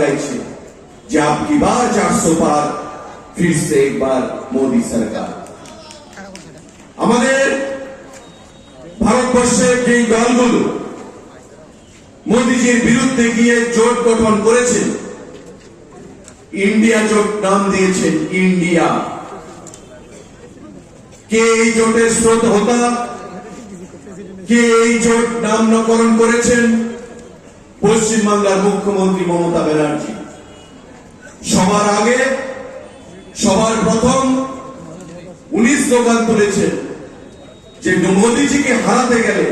গাইছে। যে আপকি বার চারশো পার ফির সে একবার মোদী সরকার। আমাদের ভারতবর্ষের যে দলগুলো বিরুদ্ধে গিয়ে জোট গঠন করেছেন ইন্ডিয়া জোট নাম দিয়েছেন ইন্ডিয়া। কে এই জোটের স্রোত হতা? কে এই জোট নামকরণ করেছেন? পশ্চিমবাংলার মুখ্যমন্ত্রী মমতা ব্যানার্জি। সবার আগে, সবার প্রথম উনি স্লোগান তুলেছেন যে মোদীজিকে হারাতে গেলে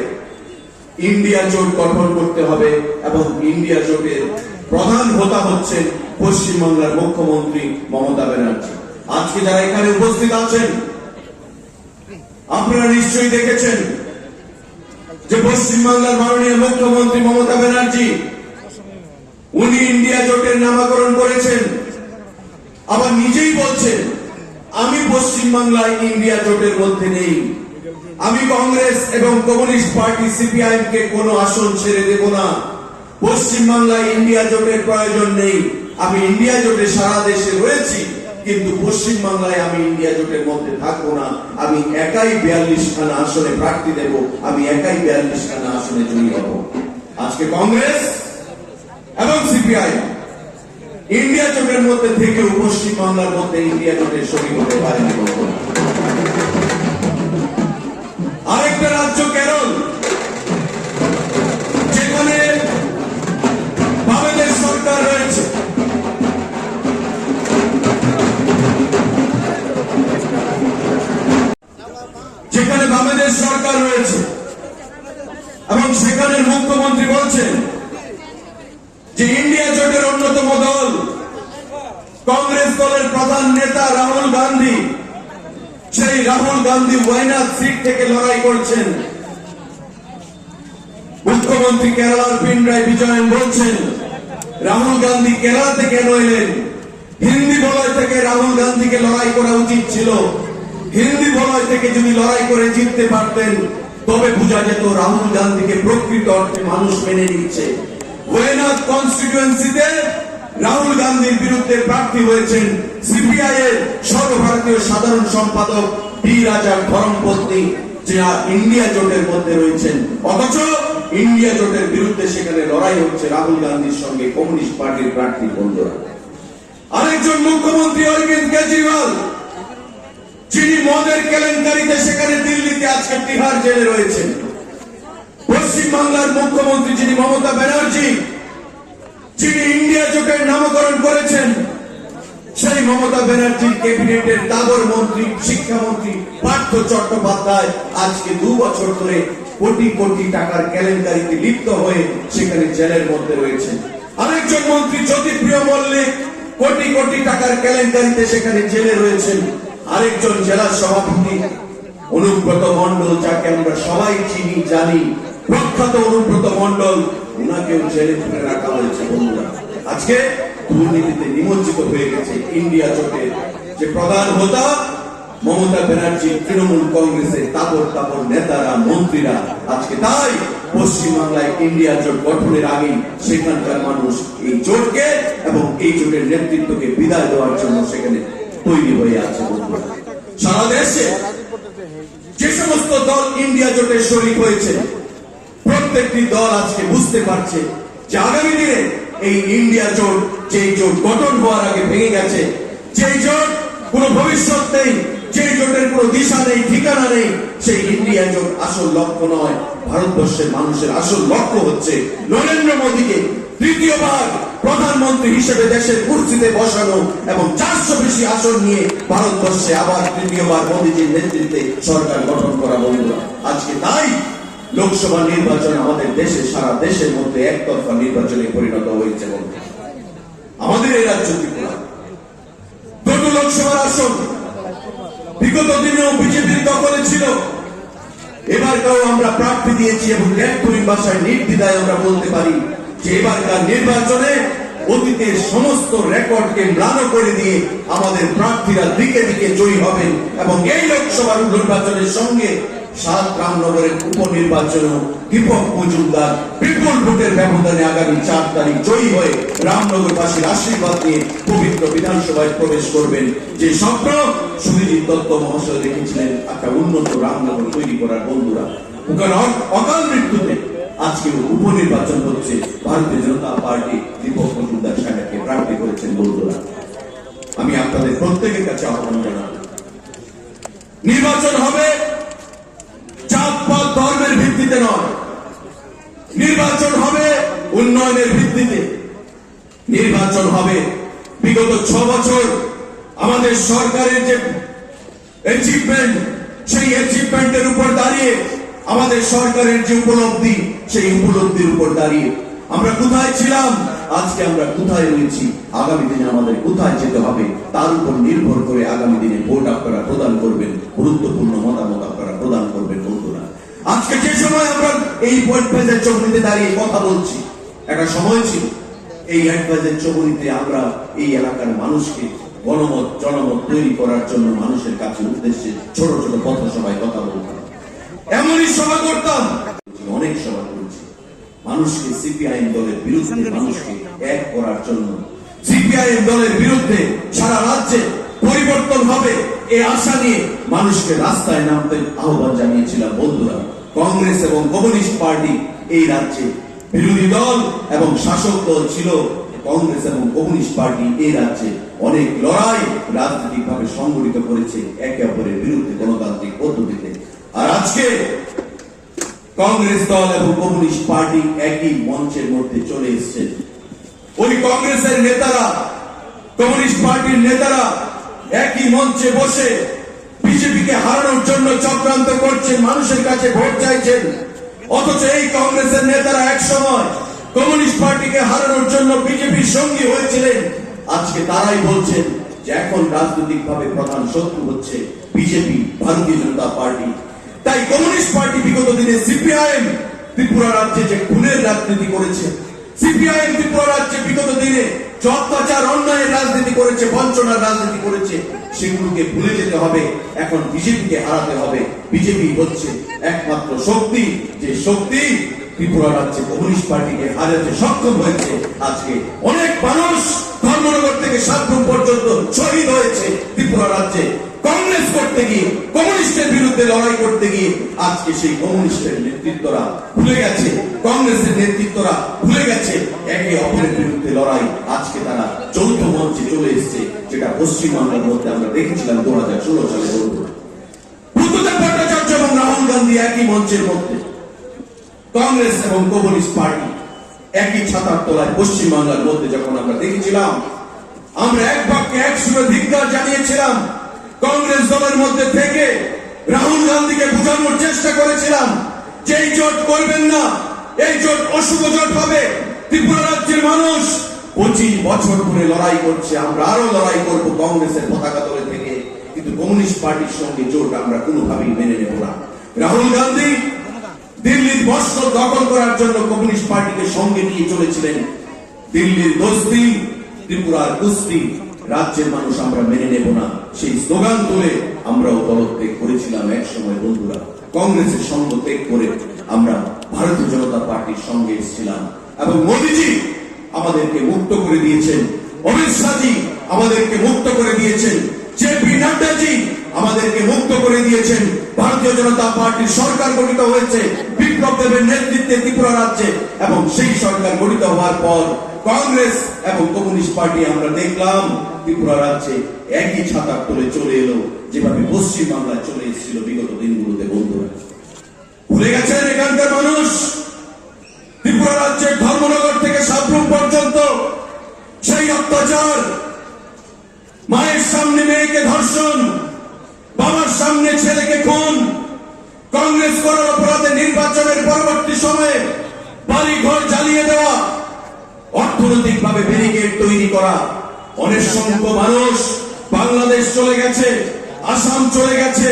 ইন্ডিয়া জোট গঠন করতে হবে এবং ইন্ডিয়া জোটের প্রধান হোতা হচ্ছেন পশ্চিমবাংলার মুখ্যমন্ত্রী মমতা ব্যানার্জি। আজকে যারা এখানে উপস্থিত আছেন, আপনারা নিশ্চয়ই দেখেছেন যে পশ্চিমবাংলার মাননীয় মুখ্যমন্ত্রী মমতা ব্যানার্জি, উনি ইন্ডিয়া জোটের নামকরণ করেছেন। আবার নিজেই বলছেন, আমি পশ্চিমবাংলায় ইন্ডিয়া জোটের মধ্যে নেই। আমি কংগ্রেস এবং কমিউনিস্ট পার্টি সিপিআইএম কে কোনো আসন ছেড়ে দেব না। পশ্চিমবাংলায় ইন্ডিয়া জোটের প্রয়োজন নেই। আমি ইন্ডিয়া জোটে সারা দেশে রয়েছি। কিন্তু পশ্চিমবাংলায় আমি ইন্ডিয়া জোটের মধ্যে থাকব না। আমি একাই বিয়াল্লিশ খানা আসনে প্রার্থী দেব। আমি একাই বিয়াল্লিশ খানা আসনে জয়ী হব। আজকে কংগ্রেস এবং সিপিআইএম ইন্ডিয়া জোটের মধ্যে থেকেও পশ্চিমবাংলার মধ্যে ইন্ডিয়া জোটের শরীর হতে কখনো। আরেকটা রাজ্য কেরল। কংগ্রেস দলের প্রধান নেতা রাহুল গান্ধী। সেই রাহুল গান্ধী ওয়াইনাথ সিট থেকে লড়াই করছেন। মুখ্যমন্ত্রী কেরালার পিনরায় বিজয়ন বলছেন, রাহুল গান্ধী কেরালা থেকে নইলেন। হিন্দি বলয় থেকে রাহুল গান্ধীকে লড়াই করা উচিত ছিল। হিন্দি বলয় থেকে যদি লড়াই করে জিততে পারতেন, তবে বোঝা যেত রাহুল গান্ধীকে প্রকৃত অর্থে মানুষ মেনে নিচ্ছে। ওয়েনাথ কনস্টিটুয়েন্সিতে রাহুল গান্ধীর বিরুদ্ধে প্রার্থী হয়েছেন সিপিআই এর সর্বভারতীয় সাধারণ সম্পাদক বি রাজার ধর্মপত্নী যা ইন্ডিয়া জোটের মধ্যে রয়েছেন। অথচ ইন্ডিয়া জোটের বিরুদ্ধে সেখানে লড়াই হচ্ছে রাহুল গান্ধীর সঙ্গে কমিউনিস্ট পার্টির প্রার্থী বন্ধুরা। আরেকজন মুখ্যমন্ত্রী অরবিন্দ কেজরিওয়াল, যিনি মদের কেলেঙ্কারিতে সেখানে দিল্লিতে আজকে তিহার জেলে রয়েছেন। পশ্চিমবাংলার মুখ্যমন্ত্রী যিনি মমতা ব্যানার্জি যিনি ইন্ডিয়া জোটের নামকরণ করেছেন, সেই মমতা ব্যানার্জির ক্যাবিনেটের তাবর মন্ত্রী, শিক্ষামন্ত্রী পার্থ চট্টোপাধ্যায় আজকে দু বছর ধরে কোটি কোটি টাকার কেলেঙ্কারিতে লিপ্ত হয়ে সেখানে জেলের মধ্যে রয়েছেন। আরেকজন মন্ত্রী জ্যোতিপ্রিয় মল্লিক, কোটি কোটি টাকার কেলেঙ্কারিতে সেখানে জেলে রয়েছেন। আরেকজন জেলা সভাপতি, অনুব্রত মন্ডল যাকে আমরা সবাই চিনি, জানি, প্রখ্যাত অনুব্রত মন্ডল ওনাকেও জেলে ধরে রাখা হয়েছে বন্ধুরা। আজকে দুর্নীতিতে নিমজ্জিত হয়ে গেছে ইন্ডিয়া যে প্রধান মমতা ব্যানার্জি, তৃণমূল কংগ্রেসের তাপর তাপর নেতারা, মন্ত্রীরা, আজকে তাই পশ্চিমবাংলায় ইন্ডিয়া জোট গঠনের আগে সেখানকার মানুষ এই জোটকে এবং এই জোটের নেতৃত্বকে বিদায় দেওয়ার জন্য সেখানে তৈরি হয়ে আছে সারা দেশে যে সমস্ত দল ইন্ডিয়া জোটের শরিক হয়েছে প্রত্যেকটি দল আজকে বুঝতে পারছে যে আগামী দিনে এই ইন্ডিয়া জোট যে জোট গঠন হওয়ার আগে ভেঙে গেছে যে জোট কোনো ভবিষ্যৎ নেই যে জোটের কোনো দিশা নেই, ঠিকানা নেই, সেই ইন্ডিয়া জোট আসল লক্ষ্য নয়। ভারতবর্ষের মানুষের আসল লক্ষ্য হচ্ছে নরেন্দ্র মোদীকে তৃতীয়বার প্রধানমন্ত্রী হিসেবে দেশের কুর্সিতে বসানো এবং চারশো বেশি আসন নিয়ে ভারতবর্ষে আবার তৃতীয়বার মোদীজির নেতৃত্বে সরকার গঠন করা বন্ধুরা। আজকে তাই লোকসভা নির্বাচন আমাদের দেশে, সারা দেশের মধ্যে একতরফা নির্বাচনে পরিণত হয়েছে বন্ধু আমাদের এই রাজ্য ত্রিপুরা। দুটো লোকসভার আসন বিগত দিনেও বিজেপির দখলে ছিল। এবারকাও আমরা প্রার্থী দিয়েছি এবং ন্যায়পুরীর ভাষায় নির্দ্বিধায় আমরা বলতে পারি যে এবারকার নির্বাচনে অতীতের সমস্ত রেকর্ডকে ম্লান করে দিয়ে আমাদের প্রার্থীরা দিকে দিকে জয়ী হবেন এবং এই লোকসভার নির্বাচনের সঙ্গে সাত রামনগরের দীপক মজুমদার বিপুল ভোটের ব্যবধানে আগামী চার তারিখ জয়ী হয়ে রামনগরবাসীর আশীর্বাদ নিয়ে পবিত্র বিধানসভায় প্রবেশ করবেন। যে স্বপ্ন সুবিজিৎ দত্ত মহাশয় দেখেছিলেন, একটা উন্নত রামনগর তৈরি করার বন্ধুরা। অকাল মৃত্যুতে আজকে উপনির্বাচন হচ্ছে। ভারতীয় জনতা পার্টি দীপক মজুমদার সাহেবকে প্রার্থী করেছেন বন্ধুরা। আমি আপনাদের প্রত্যেকের কাছে আহ্বান জানাব। নির্বাচন ভিত্তিতে নয়। নির্বাচন হবে উন্নয়নের ভিত্তিতে। নির্বাচন হবে বিগত ছ বছর আমাদের সরকারের যে অ্যাচিভমেন্ট সেই অ্যাচিভমেন্টের উপর দাঁড়িয়ে আমাদের সরকারের যে উপলব্ধি, সেই উপলব্ধির উপর দাঁড়িয়ে। আমরা কোথায় ছিলাম? আজকে আমরা কোথায় রয়েছি? আগামী দিনে আমাদের কোথায় যেতে হবে? তার উপর নির্ভর করে আগামী দিনে ভোট আপনারা প্রদান করবেন। গুরুত্বপূর্ণ মতামত আপনারা প্রদান করবেন। আজকে যে সময় আমরা এই অ্যাডভাইজার চৌমনিতে দাঁড়িয়ে কথা বলছি, একটা সময় ছিল। এই অ্যাডভাইজার চৌমনিতে আমরা এই এলাকার মানুষকে গণমত, জনমত তৈরি করার জন্য মানুষের কাছে উদ্দেশ্যে ছোট ছোট পথসভায় কথা বলতাম। এমনই সভা করতাম। অনেক সভা করেছি। মানুষকে সিপিআইএম দলের বিরুদ্ধে মানুষকে এক করার জন্য। সিপিআইএম দলের বিরুদ্ধে সারা রাজ্যে পরিবর্তন হবে। এই আশা নিয়ে মানুষকে রাস্তায় নামতে আহ্বান জানিয়েছিলাম বন্ধুরা। কংগ্রেস এবং কমিউনিস্ট পার্টি এই রাজ্যে বিরোধী দল এবং শাসক দল ছিল। কংগ্রেস এবং কমিউনিস্ট পার্টি এই রাজ্যে অনেক লড়াই রাজনৈতিক ভাবে সংগঠিত করেছে একে অপরের বিরুদ্ধে গণতান্ত্রিক পদ্ধতিতে। আর আজকে কংগ্রেস দল এবং কমিউনিস্ট পার্টি একই মঞ্চের মধ্যে চলে এসছে। ওই কংগ্রেসের নেতারা, কমিউনিস্ট পার্টির নেতারা একই মঞ্চে বসে বিজেপিকে হারানোর জন্য চক্রান্ত করছেন মানুষের কাছে ভোট চাইছেন। অথচ এই কংগ্রেসের নেতারা এক সময় কমিউনিস্ট পার্টিকে হারানোর জন্য বিজেপির সঙ্গী হয়েছিলেন। আজকে তারাই বলছেন যে এখন রাজনৈতিক ভাবে প্রধান শত্রু হচ্ছে বিজেপি, ভারতীয় জনতা পার্টি। তাই কমিউনিস্ট পার্টি বিগত দিনে সিপিআইএম ত্রিপুরা রাজ্যে যে খুনের রাজনীতি করেছে, সিপিআইএম ত্রিপুরা রাজ্যে বিগত দিনে যে অন্যায়ের রাজনীতি করেছে, বঞ্চনার রাজনীতি করেছে, সেগুলোকে ভুলে যেতে হবে। এখন বিজেপিকে হারাতে হবে। বিজেপি হচ্ছে একমাত্র শক্তি। যে শক্তি ত্রিপুরা রাজ্যে কমিউনিস্ট পার্টিকে হারাতে সক্ষম হয়েছে। আজকে অনেক মানুষ ধর্মনগর থেকে সাতগ্রাম পর্যন্ত শহীদ হয়েছে ত্রিপুরা রাজ্যে। কংগ্রেস করতে গিয়ে, কমিউনিস্টের বিরুদ্ধে লড়াই করতে গিয়ে আজকে সেই কমিউনিস্টের নেতৃত্বরা ভুলে গেছে। কংগ্রেসের নেতৃত্বরা ভুলে গেছে একে অপরের বিরুদ্ধে লড়াই। আজকে তারা চৌথ মঞ্চে চলে এসেছে, যেটা পশ্চিমবাংলার মধ্যে আমরা দেখেছিলাম দু হাজার ষোলো সালে ভট্টাচার্য এবং রাহুল গান্ধী একই মঞ্চের মধ্যে। কংগ্রেস এবং কমিউনিস্ট পার্টি একই ছাতার তলায় পশ্চিমবাংলার মধ্যে যখন আমরা দেখেছিলাম, আমরা এক বাক্যে এক সুরে ধিক্কার জানিয়েছিলাম কংগ্রেস দলের মধ্যে থেকে রাহুল গান্ধীকে বোঝানোর চেষ্টা করেছিলাম। যে এই জোট করবেন না, এই জোট অশুভ জোট হবে। ত্রিপুরা রাজ্যের মানুষ পঁচিশ বছর ধরে লড়াই করছে, আমরা আরও লড়াই করব কংগ্রেসের পতাকা দলে থেকে। কিন্তু কমিউনিস্ট পার্টির সঙ্গে জোট আমরা কোনোভাবেই মেনে নেব না। রাহুল গান্ধী দিল্লির বস্ত্র দখল করার জন্য কমিউনিস্ট পার্টিকে সঙ্গে নিয়ে চলেছিলেন। দিল্লির দোস্তি, ত্রিপুরার কুস্তি। রাজ্যের মানুষ আমরা মেনে নেব না। সেই স্লোগান তুলে আমরাও দলত্যাগ করেছিলাম এক সময় বন্ধুরা। কংগ্রেসের সঙ্গ ত্যাগ করে আমরা ভারতীয় জনতা পার্টির সঙ্গে এসেছিলাম। এবং মোদীজি আমাদেরকে মুক্ত করে দিয়েছেন। অমিত শাহজি আমাদেরকে মুক্ত করে দিয়েছেন। জেপি নাড্ডাজি আমাদেরকে মুক্ত করে দিয়েছেন। ভারতীয় জনতা পার্টির সরকার গঠিত হয়েছে। বিপ্লব দেবের নেতৃত্বে ত্রিপুরা রাজ্যে। এবং সেই সরকার গঠিত হওয়ার পর কংগ্রেস এবং কমিউনিস্ট পার্টি আমরা দেখলাম, ত্রিপুরা রাজ্যে একই ছাতার তলে চলে এলো, যেভাবে পশ্চিম বাংলায় চলে এসেছিল বিগত দিনগুলোতে, বন্ধুরা। ভুলে গেছেন এখানকার মানুষ? ত্রিপুরা রাজ্যের ধর্মনগর থেকে সাবরুম পর্যন্ত সেই অত্যাচার, মায়ের সামনে মেয়েকে ধর্ষণ, বাবার সামনে ছেলেকে খুন, কংগ্রেস করার অপরাধে নির্বাচনের পরবর্তী সময়ে বাড়ি ঘর জ্বালিয়ে দেওয়া অর্থনৈতিক ভাবে ব্যারিকেড তৈরি করা। অনেক সংখ্যক মানুষ বাংলাদেশ চলে গেছে, আসাম চলে গেছে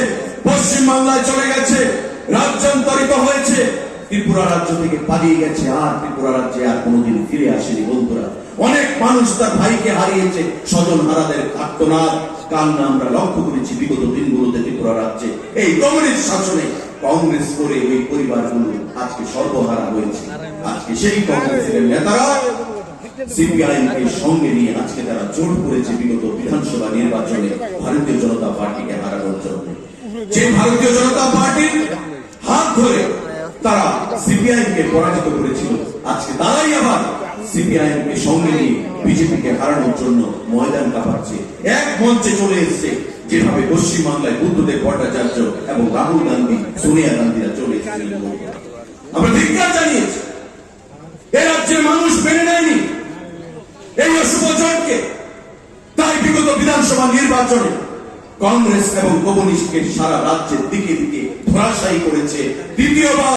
পশ্চিম বাংলায় চলে গেছে, রাজ্যান্তরিত হয়েছে। ত্রিপুরা রাজ্য থেকে পালিয়ে গেছে আর, ত্রিপুরা রাজ্যে আর কোনোদিন ফিরে আসেনি বন্ধুরা। অনেক মানুষ তার ভাইকে হারিয়েছে, স্বজন হারাদের আত্মনাদ কান্না আমরা লক্ষ্য করেছি বিগত দিনগুলোতে ত্রিপুরা রাজ্যে। এই কংগ্রেস শাসনে কংগ্রেস করে ওই পরিবারগুলো আজকে সর্বহারা হয়েছে। আজকে সেই কংগ্রেসের নেতারা। সিপিআইএম কে সঙ্গে নিয়ে আজকে তারা জোট করেছে বিগত বিধানসভা নির্বাচনে, ভারতীয় জনতা পার্টিকে হারানোর জন্য। যে ভারতীয় জনতা পার্টির হাত ধরে তারা সিপিআইএম কে পরাজিত করেছিল, আজকে তারাই আবার সিপিআইএম কে সঙ্গে নিয়ে বিজেপি কে হারানোর জন্য ময়দান কাঁপাচ্ছে। এক মঞ্চে চলে এসেছে যেভাবে পশ্চিম বাংলায় বুদ্ধদেব ভট্টাচার্য এবং রাহুল গান্ধী, সোনিয়া গান্ধীরা চলে এসেছিলেন আমরা ধিক্কার জানিয়েছি। এ রাজ্যের মানুষ মেনে নেয়নি। এই অশুভ জয়কে তাই বিগত বিধানসভা নির্বাচনে কংগ্রেস এবং কমিউনিস্টকে সারা রাজ্যের দিকে দিকে ধরাশায়ী করেছে দ্বিতীয়বার।